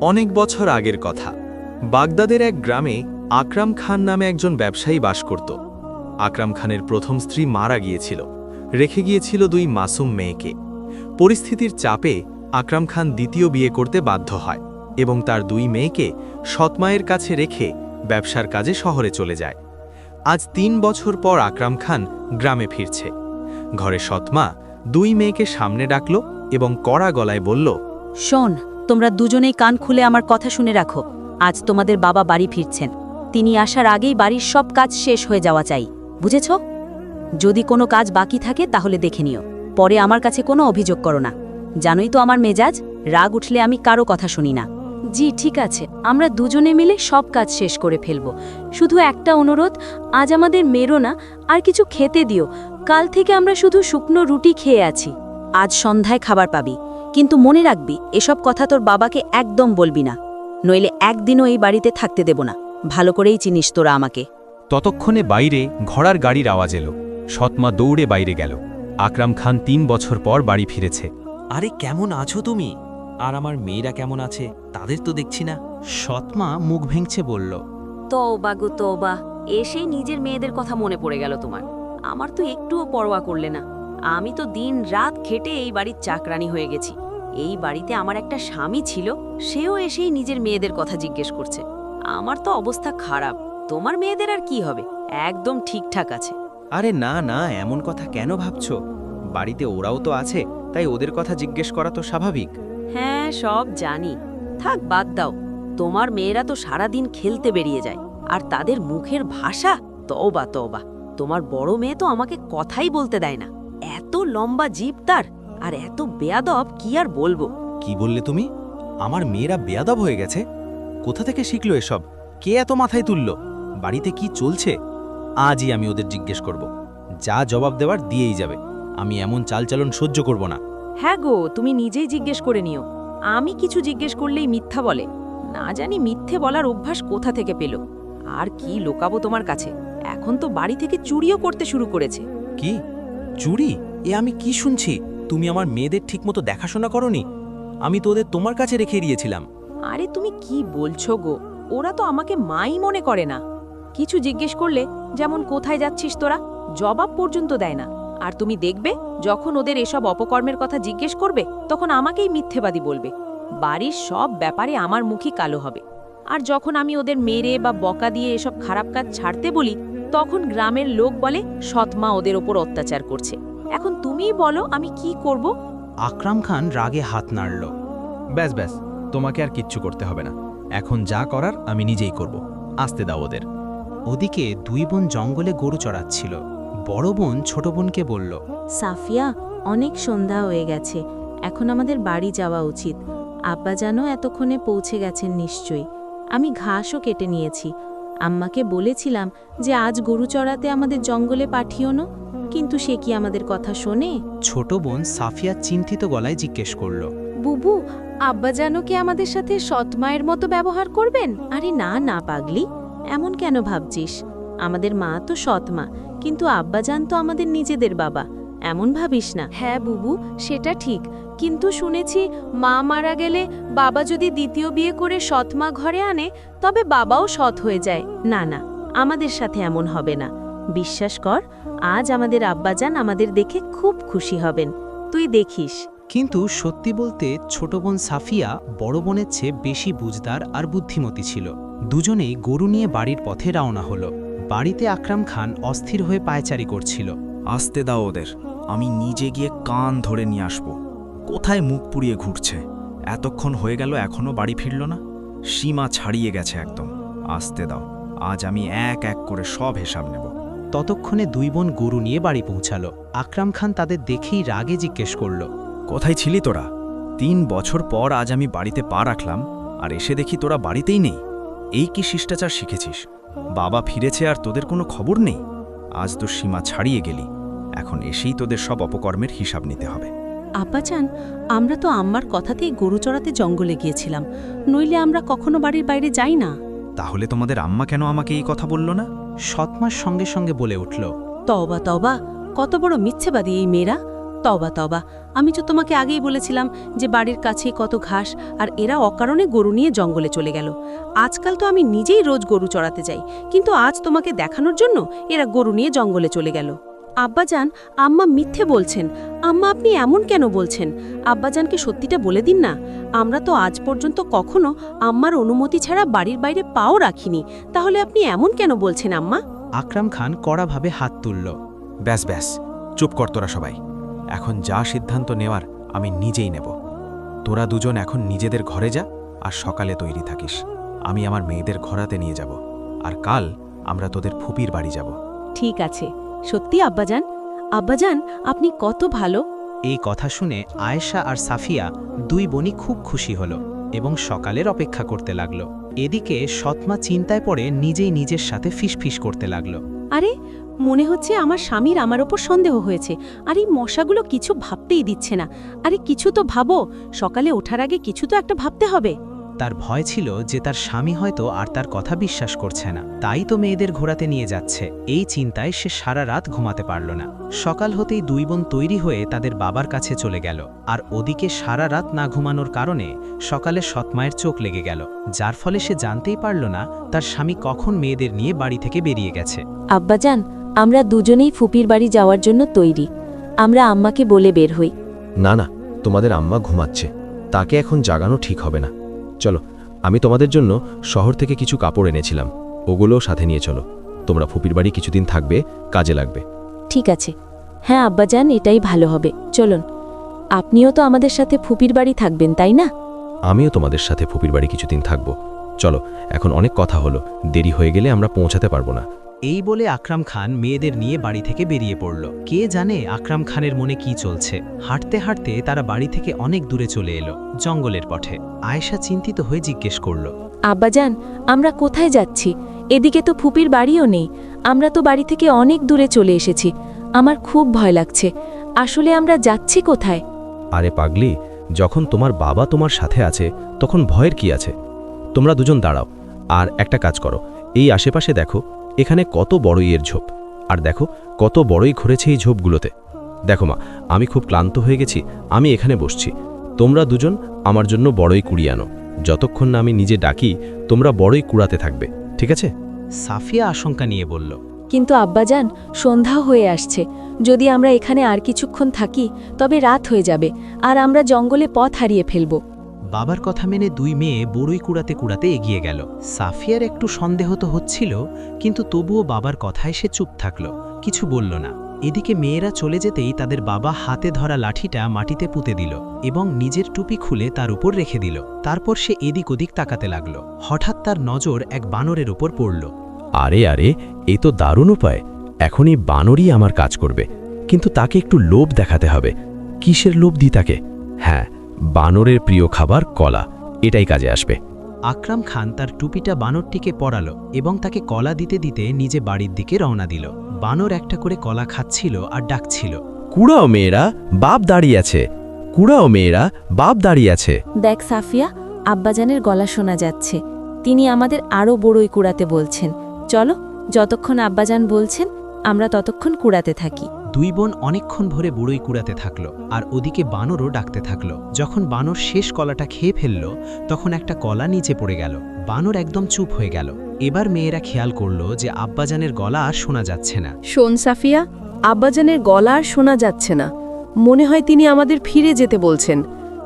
অনেক বছর আগের কথা। বাগদাদের এক গ্রামে আকরাম খান নামে একজন ব্যবসায়ী বাস করত। আকরাম খানের প্রথম স্ত্রী মারা গিয়েছিল। রেখে গিয়েছিল দুই মাসুম মেয়েকে। পরিস্থিতির চাপে আকরাম খান দ্বিতীয় বিয়ে করতে বাধ্য হয় এবং তার দুই মেয়েকে সৎমায়ের কাছে রেখে ব্যবসার কাজে শহরে চলে যায়। আজ তিন বছর পর আকরাম খান গ্রামে ফিরছে। ঘরে সৎমা দুই মেয়েকে সামনে ডাকল এবং কড়া গলায় বলল, শোন তোমরা দুজনেই কান খুলে আমার কথা শুনে রাখো। আজ তোমাদের বাবা বাড়ি ফিরছেন। তিনি আসার আগেই বাড়ির সব কাজ শেষ হয়ে যাওয়া চাই। বুঝেছ? যদি কোনো কাজ বাকি থাকে তাহলে দেখে নিও। পরে আমার কাছে কোনো অভিযোগ করো না। জানোই তো আমার মেজাজ, রাগ উঠলে আমি কারও কথা শুনি না। জি, ঠিক আছে। আমরা দুজনে মিলে সব কাজ শেষ করে ফেলব। শুধু একটা অনুরোধ, আজ আমাদের মেরো না, আর কিছু খেতে দিও। কাল থেকে আমরা শুধু শুকনো রুটি খেয়ে আছি। আজ সন্ধ্যায় খাবার পাবি। কিন্তু মনে রাখবি এসব কথা তোর বাবাকে একদম বলবি না। নইলে একদিনও এই বাড়িতে থাকতে দেব না। ভালো করেই চিনিস তোরা আমাকে। ততক্ষণে বাইরে ঘোড়ার গাড়ির আওয়াজ এলো। সৎমা দৌড়ে বাইরে গেল। আকরাম খান তিন বছর পর বাড়ি ফিরেছে। আরে কেমন আছো তুমি? আর আমার মেয়েরা কেমন আছে? তাদের তো দেখছি না। সৎমা মুখ ভেঙছে বলল। তওবা গো তওবা এসেই নিজের মেয়েদের কথা মনে পড়ে গেল তোমার। আমার তো একটুও পরোয়া করলে না। আমি তো দিন রাত খেটে এই বাড়ির চাকরানি হয়ে গেছি। এই বাড়িতে আমার একটা স্বামী ছিল সেও এসেই নিজের মেয়েদের কথা জিজ্ঞেস করছে। আমার তো অবস্থা খারাপ তোমার মেয়েদের আর কি হবে? একদম ঠিকঠাক আছে। আরে না না এমন কথা কেন ভাবছ? বাড়িতে ওরাও তো আছে তাই ওদের কথা জিজ্ঞেস করা তো স্বাভাবিক। হ্যাঁ সব জানি। থাক বাদ দাও। তোমার মেয়েরা তো সারাদিন খেলতে বেরিয়ে যায়। আর তাদের মুখের ভাষা? তওবা তওবা। তোমার বড় মেয়ে তো আমাকে কথাই বলতে দেয় না। এত লম্বা জিভ তার। আর এত বেয়াদব কি আর বলব? কি বললে তুমি? আমার মেয়েরা বেয়াদব হয়ে গেছে? কোথা থেকে শিখলো এসব? কে এত মাথায় তুলল? বাড়িতে কি চলছে? আজই আমি ওদের জিজ্ঞেস করব। যা জবাব দেওয়ার দিয়েই যাবে। আমি এমন চালচালন সহ্য করব না। হ্যাঁ গো তুমি নিজেই জিজ্ঞেস করে নিও। আমি কিছু জিজ্ঞেস করলেই মিথ্যা বলে। না জানি মিথ্যে বলার অভ্যাস কোথা থেকে পেল। আর কি লোকাবো তোমার কাছে? এখন তো বাড়ি থেকে চুরিও করতে শুরু করেছে। কি? চুরি? এ আমি কি শুনছি? তুমি আমার মেয়েদের ঠিকমতো দেখাশোনা করনি? আমি তো ওদের তোমার কাছে রেখে দিয়েছিলাম। আরে তুমি কি বলছো গো? ওরা তো আমাকে মাই মনে করে না। কিছু জিজ্ঞেস করলে যেমন কোথায় যাচ্ছিস তোরা, জবাব পর্যন্ত দেয় না। আর তুমি দেখবে, যখন ওদের এসব অপকর্মের কথা জিজ্ঞেস করবে, তখন আমাকেই মিথ্যেবাদী বলবে। বাড়ির সব ব্যাপারে আমার মুখই কালো হবে। আর যখন আমি ওদের মেরে বা বকা দিয়ে এসব খারাপ কাজ ছাড়তে বলি, তখন গ্রামের লোক বলে সৎমা ওদের ওপর অত্যাচার করছে। এখন তুমিই বলো আমি কি করব। আকরাম খান রাগে হাত নাড়ল। ব্যাস ব্যাস তোমাকে আর কিচ্ছু করতে হবে না। এখন যা করার আমি নিজেই করব। আসতে দাও ওদের। ওদিকে দুই বোন জঙ্গলে গরু চড়াচ্ছিল। বড় বোন ছোট বোনকে বলল সাফিয়া অনেক সন্ধ্যা হয়ে গেছে। এখন আমাদের বাড়ি যাওয়া উচিত। আব্বা যেন এতক্ষণে পৌঁছে গেছেন নিশ্চয়ই। আমি ঘাসও কেটে নিয়েছি। আম্মাকে বলেছিলাম যে আজ গরু চড়াতে আমাদের জঙ্গলে পাঠিও না। কিন্তু সে কি আমাদের কথা শোনে? ছোট বোন সাফিয়া চিন্তিত গলায় জিজ্ঞেস করল। বুবু আব্বা যেন কি আমাদের সাথে সৎমায়ের মতো ব্যবহার করবেন? আরে না না পাগলি। এমন কেন ভাবছিস? আমাদের মা তো সৎমা কিন্তু আব্বাজান তো আমাদের নিজেদের বাবা। এমন ভাবিস না। হ্যাঁ বুবু সেটা ঠিক। কিন্তু শুনেছি মা মারা গেলে বাবা যদি দ্বিতীয় বিয়ে করে সৎমা ঘরে আনে তবে বাবাও সৎ হয়ে যায়। না না আমাদের সাথে এমন হবে না। বিশ্বাস কর আজ আমাদের আব্বাজান আমাদের দেখে খুব খুশি হবেন। তুই দেখিস। কিন্তু সত্যি বলতে ছোট বোন সাফিয়া বড় বোনের চেয়ে বেশি বুঝদার আর বুদ্ধিমতী ছিল। দুজনেই গরু নিয়ে বাড়ির পথে রওনা হলো। বাড়িতে আকরাম খান অস্থির হয়ে পায়চারি করছিল। আসতে দাও ওদের। আমি নিজে গিয়ে কান ধরে নিয়ে আসব। কোথায় মুখ পুড়িয়ে ঘুরছে? এতক্ষণ হয়ে গেল এখনও বাড়ি ফিরল না? সীমা ছাড়িয়ে গেছে একদম। আসতে দাও। আজ আমি এক এক করে সব হিসাব নেব। ততক্ষণে দুই বোন গরু নিয়ে বাড়ি পৌঁছালো। আকরাম খান তাদের দেখেই রাগে জিজ্ঞেস করল কোথায় ছিলি তোরা? তিন বছর পর আজ আমি বাড়িতে পা রাখলাম আর এসে দেখি তোরা বাড়িতেই নেই। এই কি শিষ্টাচার শিখেছিস? বাবা ফিরেছে আর তোদের কোনো খবর নেই? আজ তো সীমা ছাড়িয়ে গেলি। এখন এসেই তোদের সব অপকর্মের হিসাব নিতে হবে। আব্বাজান আমরা তো আম্মার কথাতেই গরু চড়াতে জঙ্গলে গিয়েছিলাম। নইলে আমরা কখনো বাড়ির বাইরে যাই না। তাহলে তোমাদের আম্মা কেন আমাকে এই কথা বলল না? সৎমার সঙ্গে সঙ্গে বলে উঠল তবা তবা কত বড় মিথ্যেবাদী এই মেয়েরা। তবা তবা আমি তো তোমাকে আগেই বলেছিলাম যে বাড়ির কাছেই কত ঘাস, আর এরা অকারণে গরু নিয়ে জঙ্গলে চলে গেল। আজকাল তো আমি নিজেই রোজ গরু চড়াতে যাই, কিন্তু আজ তোমাকে দেখানোর জন্য এরা গরু নিয়ে জঙ্গলে চলে গেল। আব্বাজান আম্মা মিথ্যে বলছেন। আম্মা আপনি এমন কেন বলছেন? আব্বাজানকে সত্যিটা বলে দিন না। আমরা তো আজ পর্যন্ত কখনো আম্মার অনুমতি ছাড়া বাড়ির বাইরে পাও রাখিনি। তাহলে আপনি এমন কেন বলছেন আম্মা? আকরাম খান কড়াভাবে হাত তুলল। ব্যাস ব্যাস চুপ কর তোরা সবাই। এখন যা সিদ্ধান্ত নেওয়ার আমি নিজেই নেব। তোরা দুজন এখন নিজেদের ঘরে যা আর সকালে তৈরি থাকিস। আমি আমার মেয়েদের ঘোরাতে নিয়ে যাব। আর কাল আমরা তোদের ফুপির বাড়ি যাব। ঠিক আছে। সত্যি আব্বাজান? আব্বাজান আপনি কত ভালো। এই কথা শুনে আয়েশা আর সাফিয়া দুই বোনই খুব খুশি হল এবং সকালের অপেক্ষা করতে লাগল। এদিকে সৎমা চিন্তায় পড়ে নিজেই নিজের সাথে ফিসফিস করতে লাগল। আরে মনে হচ্ছে আমার স্বামীর আমার ওপর সন্দেহ হয়েছে। আর এই মশাগুলো কিছু ভাবতেই দিচ্ছে না। আরে কিছু তো ভাবো সকালে ওঠার আগে কিছু তো একটা ভাবতে হবে। তার ভয় ছিল যে তার স্বামী হয়তো আর তার কথা বিশ্বাস করছে না। তাই তো মেয়েদের ঘোরাতে নিয়ে যাচ্ছে। এই চিন্তায় সে সারা রাত ঘুমাতে পারল না। সকাল হতেই দুই বোন তৈরি হয়ে তাদের বাবার কাছে চলে গেল। আর ওদিকে সারা রাত না ঘুমানোর কারণে সকালে সৎমায়ের চোখ লেগে গেল। যার ফলে সে জানতেই পারল না তার স্বামী কখন মেয়েদের নিয়ে বাড়ি থেকে বেরিয়ে গেছে। আব্বাজান আমরা দুজনেই ফুপির বাড়ি যাওয়ার জন্য তৈরি। আমরা আম্মাকে বলে বের হই। না না তোমাদের আম্মা ঘুমাচ্ছে। তাকে এখন জাগানো ঠিক হবে না। চলো আমি তোমাদের জন্য শহর থেকে কিছু কাপড় এনেছিলাম। ওগুলো সাথে নিয়ে চলো। তোমরা ফুপির বাড়ি কিছুদিন থাকবে কাজে লাগবে। ঠিক আছে। হ্যাঁ আব্বাজান এটাই ভালো হবে। চলুন। আপনিও তো আমাদের সাথে ফুপির বাড়ি থাকবেন তাই না? আমিও তোমাদের সাথে ফুপির বাড়ি কিছুদিন থাকব। চলো এখন অনেক কথা হলো। দেরি হয়ে গেলে আমরা পৌঁছাতে পারব না। এই বলে আকরাম খান মেয়েদের নিয়ে বাড়ি থেকে বেরিয়ে পড়ল। কে জানে আকরাম খানের মনে কি চলছে। হাঁটতে হাঁটতে তারা বাড়ি থেকে অনেক দূরে চলে এলো জঙ্গলের পথে। আয়েশা চিন্তিত হয়ে জিজ্ঞেস করল আব্বাজান আমরা কোথায় যাচ্ছি? এদিকে তো ফুপির বাড়িও নেই। আমরা তো বাড়ি থেকে অনেক দূরে চলে এসেছি। আমার খুব ভয় লাগছে। আসলে আমরা যাচ্ছি কোথায়? আরে পাগলি যখন তোমার বাবা তোমার সাথে আছে তখন ভয়ের কি আছে? তোমরা দুজন দাঁড়াও আর একটা কাজ করো। এই আশেপাশে দেখো। এখানে কত বড়ই এর ঝোপ। আর দেখো কত বড়ই ঘুরেছে এই ঝোপগুলোতে। দেখো মা আমি খুব ক্লান্ত হয়ে গেছি আমি এখানে বসছি। তোমরা দুজন আমার জন্য বড়ই কুড়িয়ে আনো। যতক্ষণ না আমি নিজে ডাকি তোমরা বড়ই কুড়াতে থাকবে ঠিক আছে? সাফিয়া আশঙ্কা নিয়ে বলল। কিন্তু আব্বাজান সন্ধ্যা হয়ে আসছে। যদি আমরা এখানে আর কিছুক্ষণ থাকি তবে রাত হয়ে যাবে আর আমরা জঙ্গলে পথ হারিয়ে ফেলব। বাবার কথা মেনে দুই মেয়ে বড়ই কুড়াতে কুড়াতে এগিয়ে গেল। সাফিয়ার একটু সন্দেহ তো হচ্ছিল, কিন্তু তবুও বাবার কথায় সে চুপ থাকল, কিছু বলল না। এদিকে মেয়েরা চলে যেতেই তাদের বাবা হাতে ধরা লাঠিটা মাটিতে পুঁতে দিল এবং নিজের টুপি খুলে তার উপর রেখে দিল। তারপর সে এদিক ওদিক তাকাতে লাগল। হঠাৎ তার নজর এক বানরের উপর পড়ল। আরে আরে, এ তো দারুণ উপায়। এখনই বানরই আমার কাজ করবে। কিন্তু তাকে একটু লোভ দেখাতে হবে। কিসের লোভ দিই তাকে? হ্যাঁ বানরের প্রিয় খাবার কলা। এটাই কাজে আসবে। আকরাম খান তার টুপিটা বানরটিকে পরালো এবং তাকে কলা দিতে দিতে নিজে বাড়ির দিকে রওনা দিল। বানর একটা করে কলা খাচ্ছিল আর ডাকছিল কুড়াও মেয়েরা বাপ দাঁড়িয়ে আছে। কুড়াও মেয়েরা বাপ দাঁড়িয়ে আছে। দেখ সাফিয়া আব্বাজানের গলা শোনা যাচ্ছে। তিনি আমাদের আরও বড়ই কুড়াতে বলছেন। চলো যতক্ষণ আব্বাজান বলছেন আমরা ততক্ষণ কুড়াতে থাকি। দুই বোন অনেকক্ষণ ভরে বুড়োই কুড়াতে থাকল আর ওদিকে বানরও ডাকতে থাকল। যখন বানর শেষ কলাটা খেয়ে ফেলল তখন একটা কলা নিচে পড়ে গেল। বানর একদম চুপ হয়ে গেল। এবার মেয়েরা খেয়াল করল যে আব্বাজানের গলা আর শোনা যাচ্ছে না। শোন সাফিয়া আব্বাজানের গলা আর শোনা যাচ্ছে না। মনে হয় তিনি আমাদের ফিরে যেতে বলছেন।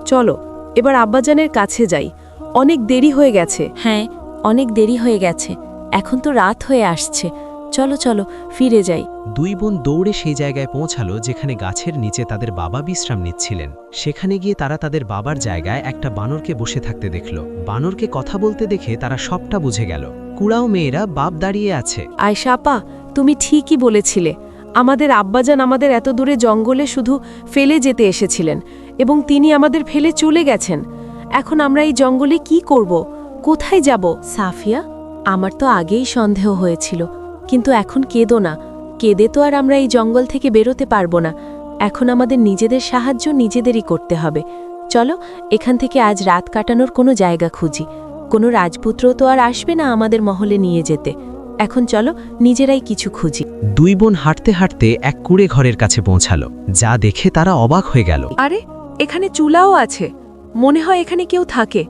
চলো এবার আব্বাজানের কাছে যাই। অনেক দেরি হয়ে গেছে। হ্যাঁ অনেক দেরি হয়ে গেছে। এখন তো রাত হয়ে আসছে। চলো চলো ফিরে যাই। দুই বোন দৌড়ে সেই জায়গায় পৌঁছালো যেখানে গাছের নিচে তাদের বাবা বিশ্রাম নিচ্ছিলেন। সেখানে গিয়ে তারা তাদের বাবার জায়গায় একটা বানরকে বসে থাকতে দেখল। বানরকে কথা বলতে দেখে তারা সবটা বুঝে গেল। কুড়াও মেয়েরা বাপ দাঁড়িয়ে আছে। আয়শা আপা তুমি ঠিকই বলেছিলে। আমাদের আব্বাজান আমাদের এত দূরে জঙ্গলে শুধু ফেলে যেতে এসেছিলেন এবং তিনি আমাদের ফেলে চলে গেছেন। এখন আমরা এই জঙ্গলে কি করব? কোথায় যাব? সাফিয়া আমার তো আগেই সন্দেহ হয়েছিল। কিন্তু এখন কেঁদো না। কেঁদে তো আর আমরা এই জঙ্গল থেকে বেরোতে পারব না। এখন আমাদের নিজেদের সাহায্য নিজেদেরই করতে হবে। চলো এখান থেকে আজ রাত কাটানোর কোনো জায়গা খুঁজি। কোনো রাজপুত্র তো আর আসবে না আমাদের মহলে নিয়ে যেতে। এখন চলো নিজেরাই কিছু খুঁজি। দুই বোন হাঁটতে হাঁটতে এক কুড়ে ঘরের কাছে পৌঁছালো। যা দেখে তারা অবাক হয়ে গেল। আরে এখানে চুলাও আছে। মনে হয় এখানে কেউ থাকে।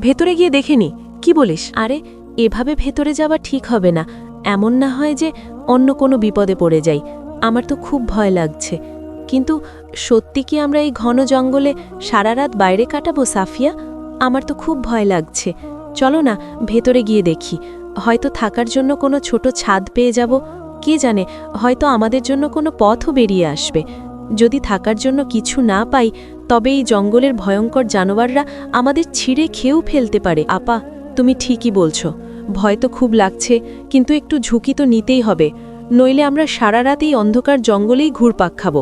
ভেতরে গিয়ে দেখে নি। কি বলিস? আরে এভাবে ভেতরে যাওয়া ঠিক হবে না। এমন না হয় যে অন্য কোনো বিপদে পড়ে যাই। আমার তো খুব ভয় লাগছে। কিন্তু সত্যি কি আমরা এই ঘন জঙ্গলে সারা রাত বাইরে কাটাবো, সাফিয়া? আমার তো খুব ভয় লাগছে। চলো না, ভেতরে গিয়ে দেখি। হয়তো থাকার জন্য কোনো ছোট ছাদ পেয়ে যাব। কে জানে, হয়তো আমাদের জন্য কোনো পথও বেরিয়ে আসবে। যদি থাকার জন্য কিছু না পাই, তবে এই জঙ্গলের ভয়ঙ্কর জানোয়াররা আমাদের ছিঁড়ে খেয়েও ফেলতে পারে। আপা, তুমি ঠিকই বলছো। ভয় তো খুব লাগছে, কিন্তু একটু ঝুঁকি তো নিতেই হবে। নইলে আমরা সারা রাত এই অন্ধকার জঙ্গলেই ঘুরপাক খাব।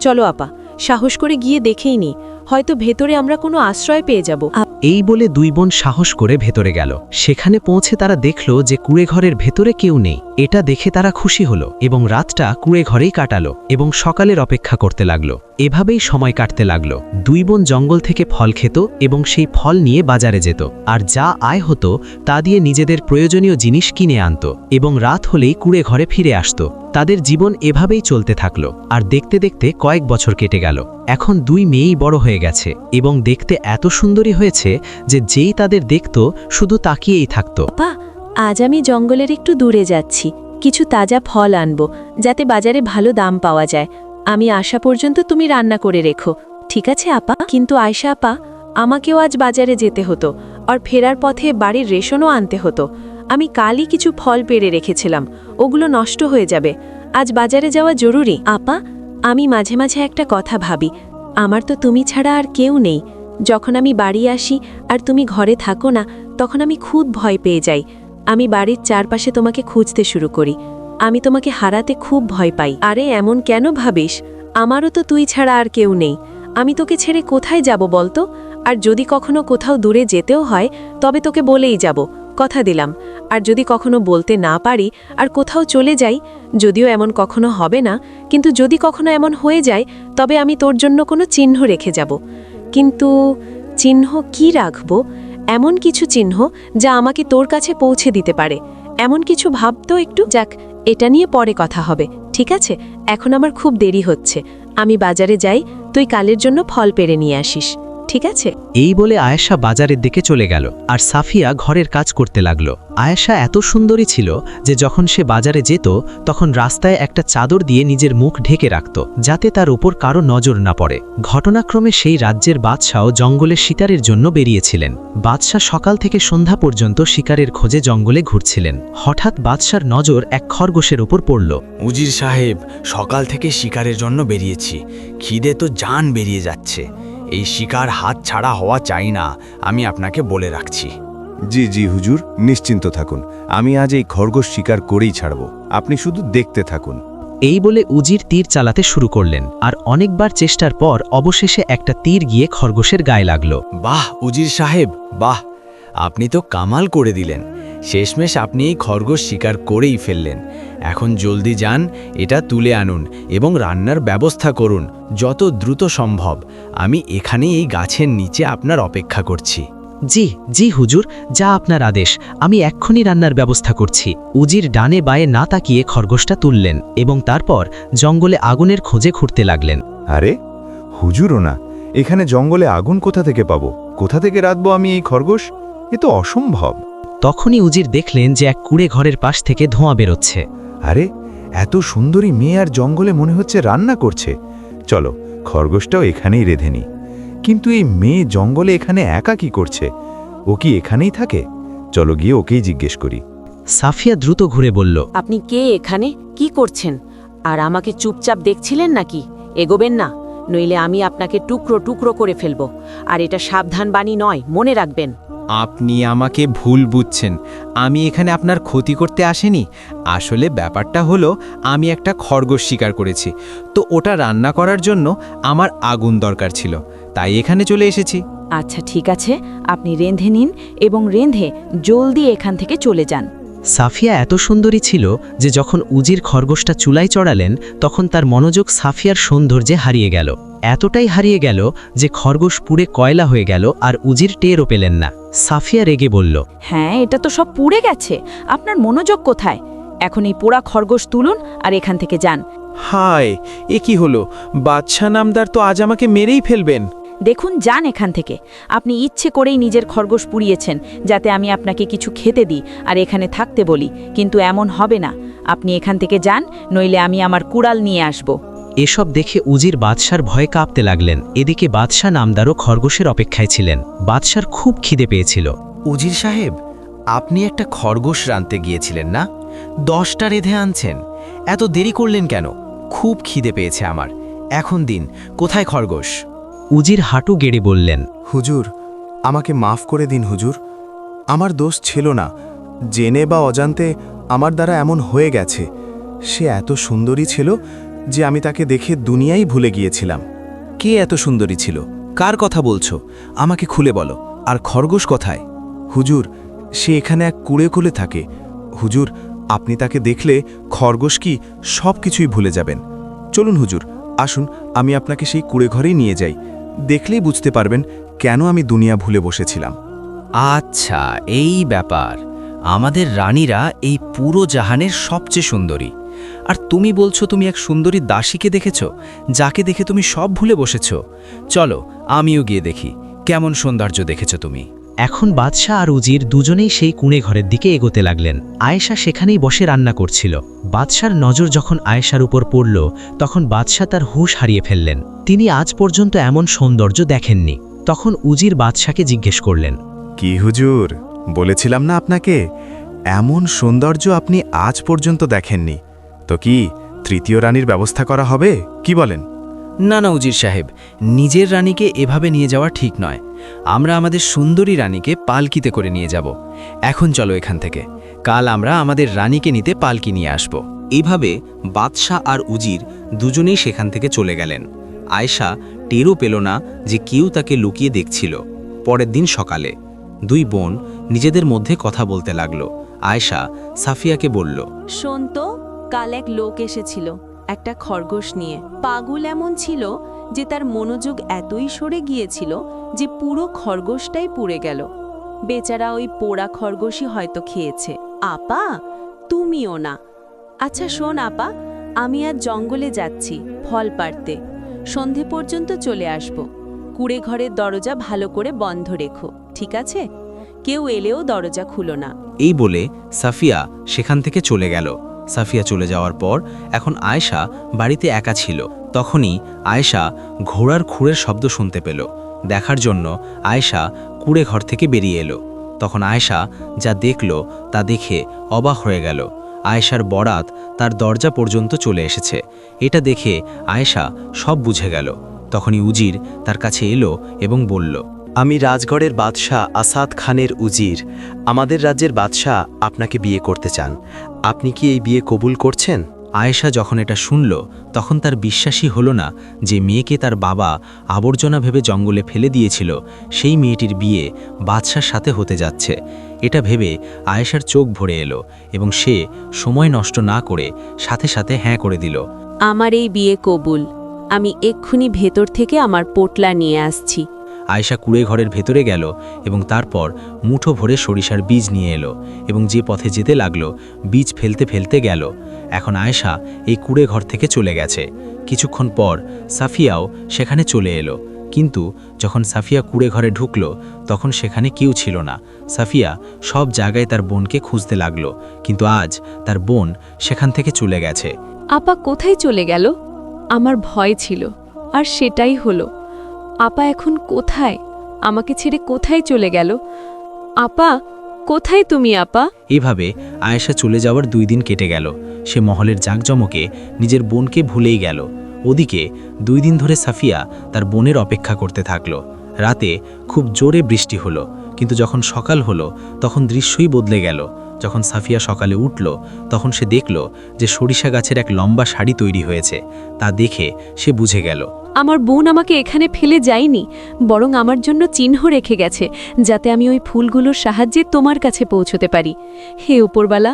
চলো আপা, সাহস করে গিয়ে দেখেই নি। হয়তো ভেতরে আমরা কোনো আশ্রয় পেয়ে যাব। এই বলে দুই বোন সাহস করে ভেতরে গেল। সেখানে পৌঁছে তারা দেখল যে কুড়ে ঘরের ভেতরে কেউ নেই। এটা দেখে তারা খুশি হলো এবং রাতটা কুড়ে ঘরেই কাটালো এবং সকালের অপেক্ষা করতে লাগল। এভাবেই সময় কাটতে লাগল। দুই বোন জঙ্গল থেকে ফল খেত এবং সেই ফল নিয়ে বাজারে যেত। আর যা আয় হতো তা দিয়ে নিজেদের প্রয়োজনীয় জিনিস কিনে আনত এবং রাত হলেই কুড়ে ঘরে ফিরে আসত। তাদের জীবন এভাবেই চলতে থাকল। আর দেখতে দেখতে কয়েক বছর কেটে গেল। এখন দুই মেয়েই বড় হয়ে গেছে এবং দেখতে এত সুন্দরী হয়েছে যে যেই তাদের দেখত শুধু তাকিয়েই থাকত। আজ আমি জঙ্গলের একটু দূরে যাচ্ছি। কিছু তাজা ফল আনব, যাতে বাজারে ভালো দাম পাওয়া যায়। আমি আসা পর্যন্ত তুমি রান্না করে রেখো, ঠিক আছে আপা? কিন্তু আয়সা আপা, আমাকেও আজ বাজারে যেতে হতো আর ফেরার পথে বাড়ির রেশনও আনতে হতো। আমি কালই কিছু ফল পেড়ে রেখেছিলাম, ওগুলো নষ্ট হয়ে যাবে। আজ বাজারে যাওয়া জরুরি। আপা, আমি মাঝে মাঝে একটা কথা ভাবি আমার তো তুমি ছাড়া আর কেউ নেই। যখন আমি বাড়ি আসি আর তুমি ঘরে থাকো না, তখন আমি খুব ভয় পেয়ে যাই। আমি বাড়ির চারপাশে তোমাকে খুঁজতে শুরু করি। আমি তোমাকে হারাতে খুব ভয় পাই। আরে এমন কেন ভাবিস? আমারও তো তুই ছাড়া আর কেউ নেই। আমি তোকে ছেড়ে কোথায় যাব বলতো? আর যদি কখনো কোথাও দূরে যেতেও হয়, তবে তোকে বলেই যাব। কথা দিলাম, আর যদি কখনো বলতে না পারি আর কোথাও চলে যাই, যদিও এমন কখনো হবে না, কিন্তু যদি কখনো এমন হয়ে যায়, তবে আমি তোর জন্য কোনো চিহ্ন রেখে যাব। কিন্তু চিহ্ন কি রাখব? এমন কিছু চিহ্ন যা আমাকে তোর কাছে পৌঁছে দিতে পারে। এমন কিছু ভাবতো একটু। যাক, এটা নিয়ে পরে কথা হবে, ঠিক আছে? এখন আমার খুব দেরি হচ্ছে। আমি বাজারে যাই, তুই কালের জন্য ফল পেরে নিয়ে আসিস। ঠিক আছে। এই বলে আয়েশা বাজারের দিকে চলে গেল আর সাফিয়া ঘরের কাজ করতে লাগল। আয়েশা এত সুন্দরী ছিল যে যখন সে বাজারে যেত তখন রাস্তায় একটা চাদর দিয়ে নিজের মুখ ঢেকে রাখত যাতে তার উপর কারও নজর না পড়ে। ঘটনাক্রমে সেই রাজ্যের বাদশাহ জঙ্গলে শিকারের জন্য বেরিয়েছিলেন। বাদশাহ সকাল থেকে সন্ধ্যা পর্যন্ত শিকারের খোঁজে জঙ্গলে ঘুরছিলেন। হঠাৎ বাদশার নজর এক খরগোশের উপর পড়ল। উজির সাহেব সকাল থেকে শিকারের জন্য বেরিয়েছি। খিদে তো জান বেরিয়ে যাচ্ছে। এই শিকার হাত ছাড়া হওয়া চাই না আমি আপনাকে বলে রাখছি। জি জি হুজুর নিশ্চিন্ত থাকুন। আমি আজ এই খরগোশ শিকার করেই ছাড়ব। আপনি শুধু দেখতে থাকুন। এই বলে উজির তীর চালাতে শুরু করলেন আর অনেকবার চেষ্টার পর অবশেষে একটা তীর গিয়ে খরগোশের গায়ে লাগল। বাহ উজির সাহেব বাহ! আপনি তো কামাল করে দিলেন। শেষমেশ আপনি এই খরগোশ শিকার করেই ফেললেন। এখন জলদি যান এটা তুলে আনুন এবং রান্নার ব্যবস্থা করুন যত দ্রুত সম্ভব। আমি এখানে এই গাছের নিচে আপনার অপেক্ষা করছি। জি জি হুজুর যা আপনার আদেশ। আমি এক্ষুনি রান্নার ব্যবস্থা করছি। উজির ডানে বায়ে না তাকিয়ে খরগোশটা তুললেন এবং তারপর জঙ্গলে আগুনের খোঁজে ঘুরতে লাগলেন। আরে হুজুরও না। এখানে জঙ্গলে আগুন কোথা থেকে পাবো? কোথা থেকে রাখব আমি এই খরগোশ? এ তো অসম্ভব। তখনই উজির দেখলেন যে এক কুড়ে ঘরের পাশ থেকে ধোঁয়া বেরোচ্ছে। আরে এত সুন্দরী মেয়ে আর জঙ্গলে মনে হচ্ছে রান্না করছে। চলো খরগোশটাও এখানেই রেধে নি কিন্তু এই মেয়ে জঙ্গলে এখানে একা কি করছে? ও কি এখানেই থাকে? চলো গিয়ে ওকেই জিজ্ঞেস করি। সাফিয়া দ্রুত ঘুরে বলল আপনি কে এখানে? কি করছেন? আর আমাকে চুপচাপ দেখছিলেন নাকি? এগোবেন না নইলে আমি আপনাকে টুকরো টুকরো করে ফেলব। আর এটা সাবধান বাণী নয় মনে রাখবেন। আপনি আমাকে ভুল বুঝছেন। আমি এখানে আপনার ক্ষতি করতে আসেনি। আসলে ব্যাপারটা হলো আমি একটা খরগোশ শিকার করেছি। তো ওটা রান্না করার জন্য আমার আগুন দরকার ছিল। তাই এখানে চলে এসেছি। আচ্ছা ঠিক আছে। আপনি রেঁধে নিন এবং রেঁধে জলদি এখান থেকে চলে যান। সাফিয়া এত সুন্দরী ছিল যে যখন উজির খরগোশটা চুলায় চড়ালেন তখন তার মনোযোগ সাফিয়ার সৌন্দর্যে হারিয়ে গেল। এতটাই হারিয়ে গেল যে খরগোশ পুড়ে কয়লা হয়ে গেল আর উজির টেরও পেলেন না। সাফিয়া রেগে বলল হ্যাঁ এটা তো সব পুড়ে গেছে। আপনার মনোযোগ কোথায়? এখন এই পোড়া খরগোশ তুলুন আর এখান থেকে যান। হায় এ কি হলো? বাদশা নামদার তো আজ আমাকে মেরেই ফেলবেন। দেখুন যান এখান থেকে। আপনি ইচ্ছে করেই নিজের খরগোশ পুড়িয়েছেন যাতে আমি আপনাকে কিছু খেতে দিই আর এখানে থাকতে বলি কিন্তু এমন হবে না। আপনি এখান থেকে যান নইলে আমি আমার কুড়াল নিয়ে আসব। এসব দেখে উজির বাদশার ভয়ে কাঁপতে লাগলেন। এদিকে বাদশাহ নামদারও খরগোশের অপেক্ষায় ছিলেন। বাদশার খুব খিদে পেয়েছিল। উজির সাহেব আপনি একটা খরগোশ রানতে গিয়েছিলেন না? দশটা রেধে আনছেন। এত দেরি করলেন কেন? খুব খিদে পেয়েছে আমার। এখন দিন কোথায় খরগোশ? উজির হাঁটু গেড়ে বললেন হুজুর আমাকে মাফ করে দিন হুজুর। আমার দোষ ছিল না। জেনে বা অজান্তে আমার দ্বারা এমন হয়ে গেছে। সে এত সুন্দরী ছিল যে আমি তাকে দেখে দুনিয়াই ভুলে গিয়েছিলাম। কে এত সুন্দরী ছিল? কার কথা বলছো? আমাকে খুলে বলো। আর খরগোশ কথায়? হুজুর, সে এখানে এক কুড়ে কুলে থাকে। হুজুর, আপনি তাকে দেখলে খরগোশ কি সব কিছুই ভুলে যাবেন। চলুন হুজুর, আসুন, আমি আপনাকে সেই কুড়ে ঘরেই নিয়ে যাই। দেখলেই বুঝতে পারবেন কেন আমি দুনিয়া ভুলে বসেছিলাম। আচ্ছা এই ব্যাপার। আমাদের রানীরা এই পুরো জাহানের সবচেয়ে সুন্দরী। আর তুমি বলছো তুমি এক সুন্দরী দাসীকে দেখেছ, যাকে দেখে তুমি সব ভুলে বসেছ। চলো, আমিও গিয়ে দেখি, কেমন সৌন্দর্য দেখেছ তুমি। এখন বাদশাহ আর উজির দুজনেই সেই কুঁড়ে ঘরের দিকে এগোতে লাগলেন। আয়েশা সেখানেই বসে রান্না করছিল। বাদশার নজর যখন আয়েশার উপর পড়ল, তখন বাদশাহ তার হুঁশ হারিয়ে ফেললেন। তিনি আজ পর্যন্ত এমন সৌন্দর্য দেখেননি। তখন উজির বাদশাকে জিজ্ঞেস করলেন, কি হুজুর? বলেছিলাম না আপনাকে, এমন সৌন্দর্য আপনি আজ পর্যন্ত দেখেননি। তো কি তৃতীয় রানীর ব্যবস্থা করা হবে? কি বলেন? না না উজির সাহেব নিজের রানীকে এভাবে নিয়ে যাওয়া ঠিক নয়। আমরা আমাদের সুন্দরী রানীকে পালকিতে করে নিয়ে যাব। এখন চলো এখান থেকে। কাল আমরা আমাদের রানীকে নিতে পালকি নিয়ে আসব। এইভাবে বাদশাহ আর উজির দুজনেই সেখান থেকে চলে গেলেন। আয়শা টেরও পেল না যে কেউ তাকে লুকিয়ে দেখছিল। পরের দিন সকালে দুই বোন নিজেদের মধ্যে কথা বলতে লাগল। আয়শা সাফিয়াকে বলল শোন তো কাল এক লোক এসেছিল, একটা খরগোশ নিয়ে। পাগুল এমন ছিল যে তার মনোযোগ এতই সরে গিয়েছিল যে পুরো খরগোশটাই পুড়ে গেল। বেচারা ওই পোড়া খরগোশই হয়তো খেয়েছে। আপা, তুমিও না। আচ্ছা শোন আপা, আমি আর জঙ্গলে যাচ্ছি, ফল পাড়তে। সন্ধে পর্যন্ত চলে আসব। কুড়ে ঘরের দরজা ভালো করে বন্ধ রেখো, ঠিক আছে? কেউ এলেও দরজা খুলো না। এই বলে সাফিয়া সেখান থেকে চলে গেল। সাফিয়া চলে যাওয়ার পর এখন আয়েশা বাড়িতে একা ছিল। তখনই আয়েশা ঘোড়ার খুঁড়ের শব্দ শুনতে পেল। দেখার জন্য আয়েশা কুড়ে ঘর থেকে বেরিয়ে এলো। তখন আয়েশা যা দেখল তা দেখে অবাক হয়ে গেল। আয়েশার বরাত তার দরজা পর্যন্ত চলে এসেছে। এটা দেখে আয়েশা সব বুঝে গেল। তখনই উজির তার কাছে এলো এবং বলল আমি রাজগড়ের বাদশাহ আসাদ খানের উজির। আমাদের রাজ্যের বাদশাহ আপনাকে বিয়ে করতে চান। আপনি কি এই বিয়ে কবুল করছেন? আয়েশা যখন এটা শুনল, তখন তার বিশ্বাসই হলো না যে মেয়েকে তার বাবা আবর্জনা ভেবে জঙ্গলে ফেলে দিয়েছিল, সেই মেয়েটির বিয়ে বাদশার সাথে হতে যাচ্ছে। এটা ভেবে আয়েশার চোখ ভরে এলো এবং সে সময় নষ্ট না করে সাথে সাথে হ্যাঁ করে দিল। আমার এই বিয়ে কবুল। আমি এক্ষুনি ভেতর থেকে আমার পোটলা নিয়ে আসছি। আয়েশা কুড়ে ঘরের ভেতরে গেল এবং তারপর মুঠো ভরে সরিষার বীজ নিয়ে এলো এবং যে পথে যেতে লাগল, বীজ ফেলতে ফেলতে গেল। এখন আয়েশা এই কুড়ে ঘর থেকে চলে গেছে। কিছুক্ষণ পর সাফিয়াও সেখানে চলে এলো। কিন্তু যখন সাফিয়া কুড়ে ঘরে ঢুকলো, তখন সেখানে কেউ ছিল না। সাফিয়া সব জায়গায় তার বোনকে খুঁজতে লাগল, কিন্তু আজ তার বোন সেখান থেকে চলে গেছে। আপা কোথায় চলে গেল? আমার ভয় ছিল, আর সেটাই হলো। আপা এখন কোথায়? আমাকে ছেড়ে কোথায় চলে গেল? আপা, কোথায় তুমি, আপা? এভাবে আয়েশা চলে যাওয়ার দুই দিন কেটে গেল। সে মহলের জাঁকজমকে নিজের বোনকে ভুলেই গেল। ওদিকে দুই দিন ধরে সাফিয়া তার বোনের অপেক্ষা করতে থাকল। রাতে খুব জোরে বৃষ্টি হলো, কিন্তু যখন সকাল হলো, তখন দৃশ্যই বদলে গেল। যখন সাফিয়া সকালে উঠল তখন সে দেখল যে সরিষা গাছের এক লম্বা শাড়ি তৈরি হয়েছে। তা দেখে সে বুঝে গেল। আমার বোন আমাকে এখানে ফেলে যায়নি বরং আমার জন্য চিহ্ন রেখে গেছে যাতে আমি ওই ফুলগুলোর সাহায্যে তোমার কাছে পৌঁছতে পারি। হে উপরবালা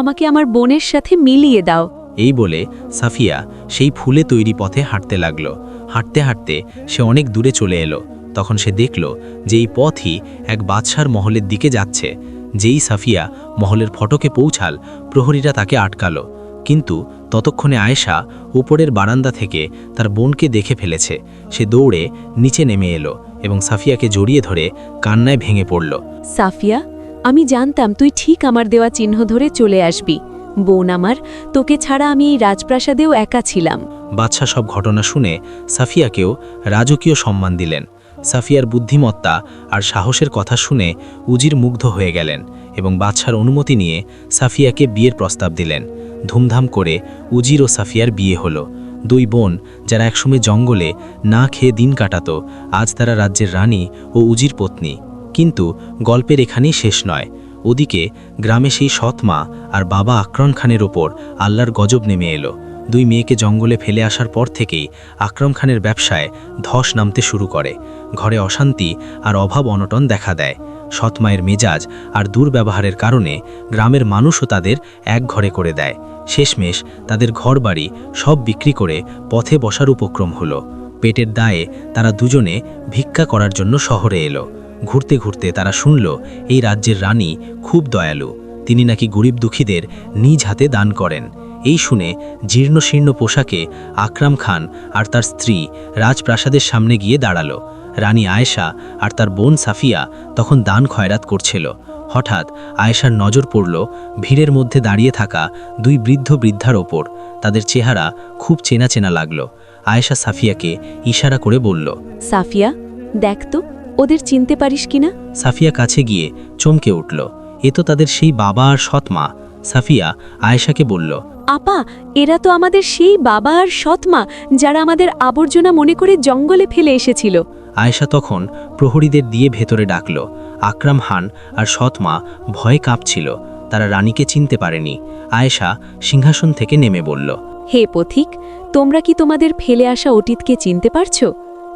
আমাকে আমার বোনের সাথে মিলিয়ে দাও। এই বলে সাফিয়া সেই ফুলে তৈরি পথে হাঁটতে লাগল। হাঁটতে হাঁটতে সে অনেক দূরে চলে এলো। তখন সে দেখল যে এই পথই এক বাদশার মহলের দিকে যাচ্ছে। যেই সাফিয়া মহলের ফটকে পৌঁছাল প্রহরীরা তাকে আটকাল। কিন্তু ততক্ষণে আয়েশা উপরের বারান্দা থেকে তার বোনকে দেখে ফেলেছে। সে দৌড়ে নিচে নেমে এলো এবং সাফিয়াকে জড়িয়ে ধরে কান্নায় ভেঙে পড়ল। সাফিয়া আমি জানতাম তুই ঠিক আমার দেওয়া চিহ্ন ধরে চলে আসবি। বোন আমার তোকে ছাড়া আমি এই রাজপ্রাসাদেও একা ছিলাম। বাদশাহ সব ঘটনা শুনে সাফিয়াকেও রাজকীয় সম্মান দিলেন। সাফিয়ার বুদ্ধিমত্তা আর সাহসের কথা শুনে উজির মুগ্ধ হয়ে গেলেন এবং বাদশার অনুমতি নিয়ে সাফিয়াকে বিয়ের প্রস্তাব দিলেন। ধুমধাম করে উজির ও সাফিয়ার বিয়ে হলো। দুই বোন যারা একসময় জঙ্গলে না খেয়ে দিন কাটাত, আজ তারা রাজ্যের রানী ও উজির পত্নী। কিন্তু গল্পের এখানেই শেষ নয়। ওদিকে গ্রামে সেই সৎ মা আর বাবা আকরম খানের ওপর আল্লাহর গজব নেমে এলো। দুই মেয়েকে জঙ্গলে ফেলে আসার পর থেকেই আকরম খানের ব্যবসায় ধস নামতে শুরু করে। ঘরে অশান্তি আর অভাব অনটন দেখা দেয়। সৎ মায়ের মেজাজ আর দুর্ব্যবহারের কারণে গ্রামের মানুষও তাদের এক ঘরে করে দেয়। শেষমেশ তাদের ঘরবাড়ি সব বিক্রি করে পথে বসার উপক্রম হলো। পেটের দায়ে তারা দুজনে ভিক্ষা করার জন্য শহরে এলো। ঘুরতে ঘুরতে তারা শুনল, এই রাজ্যের রানী খুব দয়ালু। তিনি নাকি গরিব দুঃখীদের নিজ হাতে দান করেন। এই শুনে জীর্ণশীর্ণ পোশাকে আকরাম খান আর তার স্ত্রী রাজপ্রাসাদের সামনে গিয়ে দাঁড়াল। রানী আয়েশা আর তার বোন সাফিয়া তখন দান খয়রাত করছিল। হঠাৎ আয়েশার নজর পড়ল ভিড়ের মধ্যে দাঁড়িয়ে থাকা দুই বৃদ্ধ বৃদ্ধার ওপর। তাদের চেহারা খুব চেনা চেনা লাগল। আয়েশা সাফিয়াকে ইশারা করে বলল সাফিয়া দেখ তো ওদের চিনতে পারিস কিনা? সাফিয়া কাছে গিয়ে চমকে উঠল। এ তো তাদের সেই বাবা আর সৎ মা। সাফিয়া আয়েশাকে বলল আপা এরা তো আমাদের সেই বাবা আর সৎমা যারা আমাদের আবর্জনা মনে করে জঙ্গলে ফেলে এসেছিল। আয়েশা তখন প্রহরীদের দিয়ে ভেতরে ডাকল। আকরাম হান আর সৎ মা ভয়ে কাঁপছিল তারা রানীকে চিনতে পারেনি। আয়েশা সিংহাসন থেকে নেমে বলল হে পথিক তোমরা কি তোমাদের ফেলে আসা অতীতকে চিনতে পারছ?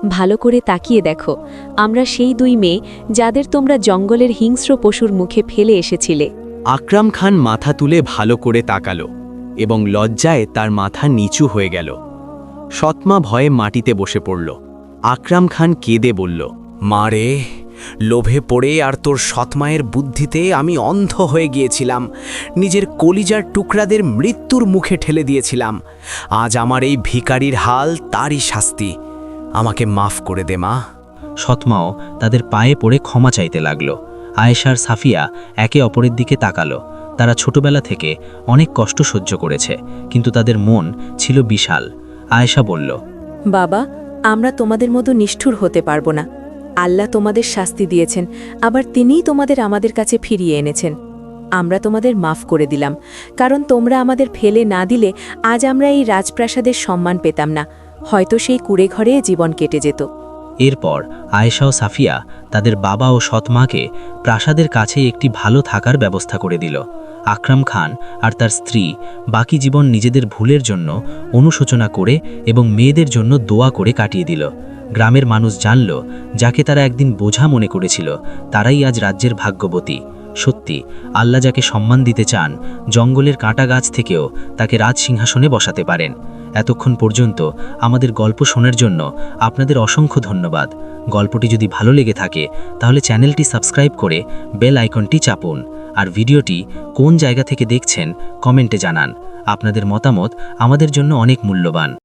ভালো করে তাকিয়ে দেখো আমরা সেই দুই মেয়ে যাদের তোমরা জঙ্গলের হিংস্র পশুর মুখে ফেলে এসেছিলে। আকরাম খান মাথা তুলে ভালো করে তাকালো এবং লজ্জায় তার মাথা নিচু হয়ে গেল। সৎমা ভয়ে মাটিতে বসে পড়ল। আকরাম খান কেঁদে বলল, মা রে, লোভে পড়ে আর তোর সৎমায়ের বুদ্ধিতে আমি অন্ধ হয়ে গিয়েছিলাম। নিজের কলিজার টুকরাদের মৃত্যুর মুখে ঠেলে দিয়েছিলাম। আজ আমার এই ভিকারির হাল তারই শাস্তি। আমাকে মাফ করে দে মা। সৎমাও তাদের পায়ে পড়ে ক্ষমা চাইতে লাগল। আয়েশার সাফিয়া একে অপরের দিকে তাকালো। তারা ছোটবেলা থেকে অনেক কষ্ট সহ্য করেছে, কিন্তু তাদের মন ছিল বিশাল। আয়েশা বলল, বাবা, আমরা তোমাদের মতো নিষ্ঠুর হতে পারব না। আল্লাহ তোমাদের শাস্তি দিয়েছেন, আবার তিনিই তোমাদের আমাদের কাছে ফিরিয়ে এনেছেন। আমরা তোমাদের মাফ করে দিলাম, কারণ তোমরা আমাদের ফেলে না দিলে আজ আমরা এই রাজপ্রাসাদের সম্মান পেতাম না। হয়তো সেই কুড়ে ঘরে জীবন কেটে যেত। এরপর আয়েশা ও সাফিয়া তাদের বাবা ও সৎমাকে প্রাসাদের কাছে একটি ভালো থাকার ব্যবস্থা করে দিল। আকরাম খান আর তার স্ত্রী বাকি জীবন নিজেদের ভুলের জন্য অনুশোচনা করে এবং মেয়েদের জন্য দোয়া করে কাটিয়ে দিল। গ্রামের মানুষ জানল, যাকে তারা একদিন বোঝা মনে করেছিল, তারাই আজ রাজ্যের ভাগ্যবতী। সত্যি, আল্লাহ যাকে সম্মান দিতে চান, জঙ্গলের কাঁটা গাছ থেকেও তাকে রাজসিংহাসনে বসাতে পারেন। এতক্ষণ পর্যন্ত আমাদের গল্প শোনার জন্য আপনাদের অসংখ্য ধন্যবাদ। গল্পটি যদি ভালো লেগে থাকে, তাহলে চ্যানেলটি সাবস্ক্রাইব করে বেল আইকনটি চাপুন, আর ভিডিওটি কোন জায়গা থেকে দেখছেন কমেন্টে জানান। আপনাদের মতামত আমাদের জন্য অনেক মূল্যবান।